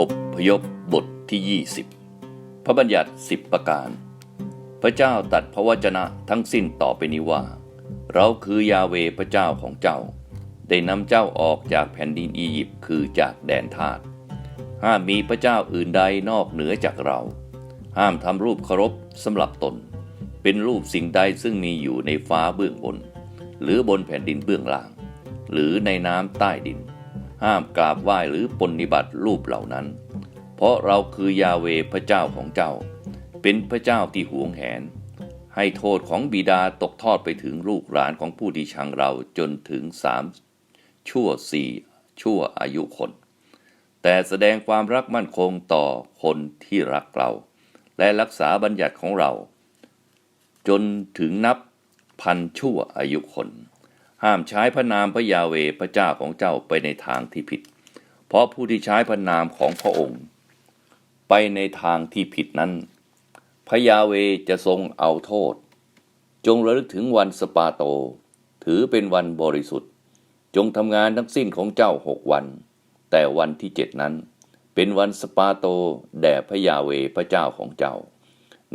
อบพยพบทที่ 20 พระบัญญัติ10ประการ พระเจ้าตัดพระวจนะทั้งสิ้นต่อไปนี้ว่า เราคือยาเวพระเจ้าของเจ้า ได้นำเจ้าออกจากแผ่นดินอียิปต์คือจากแดนทาสห้ามมีพระเจ้าอื่นใดนอกเหนือจากเรา ห้ามทำรูปเคารพสำหรับตน เป็นรูปสิ่งใดซึ่งมีอยู่ในฟ้าเบื้องบน หรือบนแผ่นดินเบื้องล่าง หรือในน้ำใต้ดิน ห้ามกราบไหว้หรือปฏิบัติรูปเหล่านั้น เพราะเราคือยาเวพระเจ้าของเจ้า เป็นพระเจ้าที่หวงแหน ให้โทษของบิดาตกทอดไปถึงลูกหลานของผู้ที่ชังเราจนถึงสามชั่วสี่ชั่วอายุคน แต่แสดงความรักมั่นคงต่อคนที่รักเรา และรักษาบัญญัติของเรา จนถึงนับพันชั่วอายุคน ห้ามใช้พระนามพระยาเวพระเจ้าของเจ้าไปในทางที่ผิด เพราะผู้ที่ใช้พระนามของพระองค์ ไปในทางที่ผิดนั้นพระยาเวจะทรงเอาโทษ จงระลึกถึงวันสปาโต ถือเป็นวันบริสุทธิ์ จงทำงานทั้งสิ้นของเจ้าหกวัน แต่วันที่เจ็ดนั้น เป็นวันสปาโตแด่พระยาเวพระเจ้าของเจ้า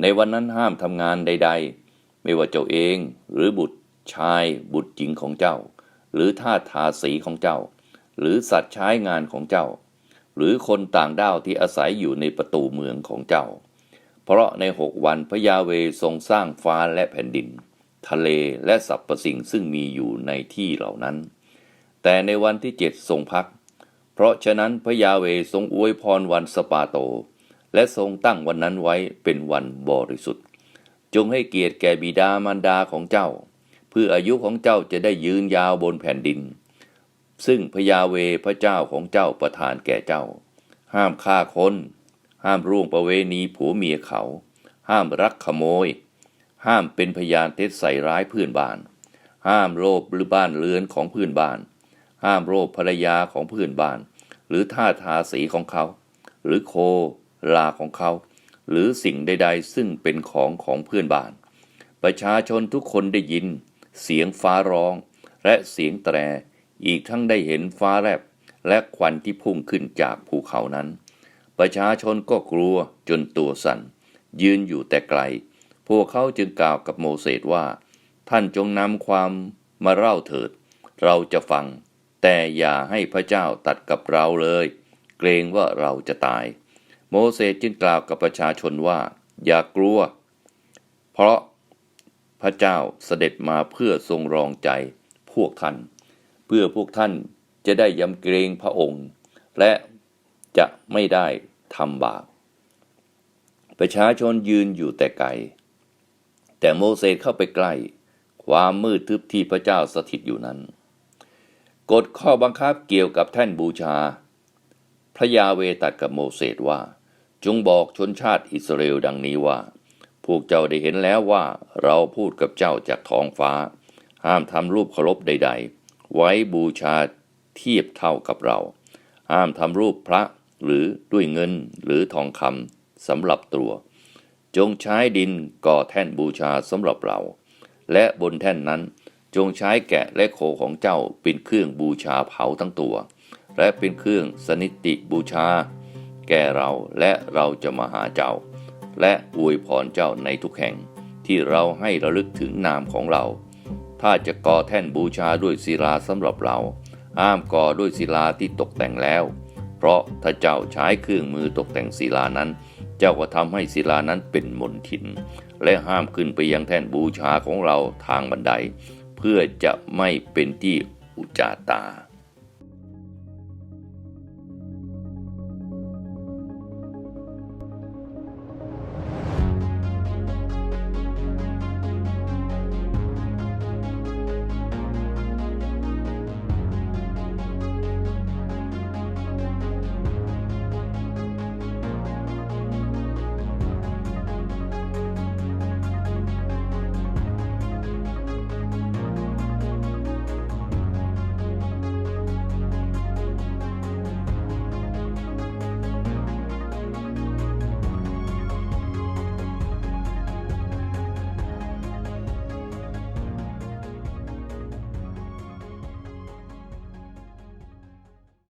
ในวันนั้นห้ามทำงานใด ๆ ไม่ว่าเจ้าเองหรือบุตร ชายบุตรหญิงของเจ้า หรือทาสทาสีของเจ้า หรือสัตว์ใช้งานของเจ้า หรือคนต่างด้าวที่อาศัยอยู่ในประตูเมืองของเจ้า เพราะในหกวันพระยาเวทรงสร้างฟ้าและแผ่นดิน ทะเลและสรรพสิ่งซึ่งมีอยู่ในที่เหล่านั้น แต่ในวันที่เจ็ดทรงพัก เพราะฉะนั้นพระยาเวทรงอวยพรวันสปาโต และทรงตั้งวันนั้นไว้เป็นวันบริสุทธิ์ จงให้เกียรติแก่บิดามารดาของเจ้า พื่ออายุของเจ้าจะได้ยืนยาวบนแผ่นดิน ซึ่งพยาเวพระเจ้าของเจ้าประทานแก่เจ้า ห้ามฆ่าคน ห้ามร่วงประเวณีผัวเมียเขา ห้ามรักขโมย ห้ามเป็นพยานเท็จใส่ร้ายเพื่อนบ้าน ห้ามโลภหรือบ้านเรือนของเพื่อนบ้าน ห้ามโลภภรรยาของเพื่อนบ้าน หรือท่าทาสีของเขา หรือโคลาของเขา หรือสิ่งใด ๆ ซึ่งเป็นของของเพื่อนบ้าน ประชาชนทุกคนได้ยิน เสียงฟ้าร้อง และเสียงแตร อีกทั้งได้เห็นฟ้าแลบและควันที่พุ่งขึ้นจากภูเขานั้น ประชาชนก็กลัวจนตัวสั่น ยืนอยู่แต่ไกล พวกเขาจึงกล่าวกับโมเสสว่า ท่านจงนำความมาเล่าเถิด เราจะฟัง แต่อย่าให้พระเจ้าตัดกับเราเลย เกรงว่าเราจะตาย โมเสสจึงกล่าวกับประชาชนว่า อย่ากลัว เพราะ พระเจ้าเสด็จมาเพื่อทรงรองใจพวกท่าน เพื่อพวกท่านจะได้ยำเกรงพระองค์ และจะไม่ได้ทำบาปประชาชนยืนอยู่แต่ไกลแต่โมเสสเข้าไปใกล้ ความมืดทึบที่พระเจ้าสถิตอยู่นั้นกฎข้อบังคับเกี่ยวกับแท่นบูชา พระยาเวตัดกับโมเสสว่า จงบอกชนชาติอิสราเอลดังนี้ว่า พวกเจ้าได้เห็นแล้วว่าเราพูดกับเจ้าจากท้องฟ้า ห้ามทำรูปเคารพใด ๆ ไว้บูชาเทียบเท่ากับเรา ห้ามทำรูปพระหรือด้วยเงินหรือทองคำสำหรับตัว จงใช้ดินก่อแท่นบูชาสำหรับเรา และบนแท่นนั้นจงใช้แกะและโคของเจ้าเป็นเครื่องบูชาเผาทั้งตัว และเป็นเครื่องสนิติบูชา แก่เราและเราจะมาหาเจ้า และอวยพรเจ้าในทุกแห่งที่เราให้ระลึกถึงนามของเรา ถ้าจะก่อแท่นบูชาด้วยศิลาสำหรับเราห้ามก่อด้วยศิลาที่ตกแต่งแล้ว เพราะถ้าเจ้าใช้เครื่องมือตกแต่งศิลานั้น เจ้าก็ทำให้ศิลานั้นเป็นมนทิน และห้ามขึ้นไปยังแท่นบูชาของเราทางบันได เพื่อจะไม่เป็นที่อุจจาตา